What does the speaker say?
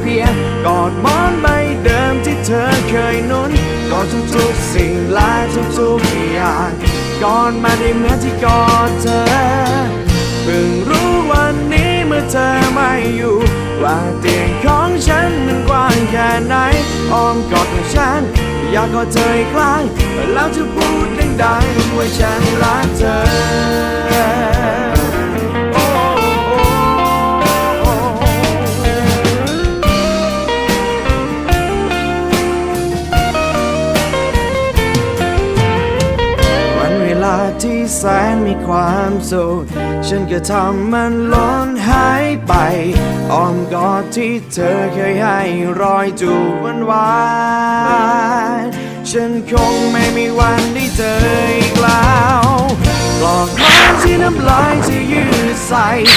เพียงกอดมอนใบเดิมที่เธอเคยนุนกอดทุกๆสิ่งและทุกๆอย่างกอดมาได้เหมือนที่กอดเธอเพิ่งรู้วันนี้เมื่อเธอไม่อยู่ ว่าเตียงของฉันมันกว้างแค่ไหนอ้อมกอดของฉัน อยากกอดเธออีกครั้งแล้วจะพูดดังๆว่าฉัน ที่แสนมีความสุขฉันก็ทำมันล้นหายไปอ้อมกอดที่เธอเคยให้รอยจูบวันวานฉันคงไม่มีวันได้เจออีกแล้วกลอกน้ำที่น้ำลายที่ยืดใส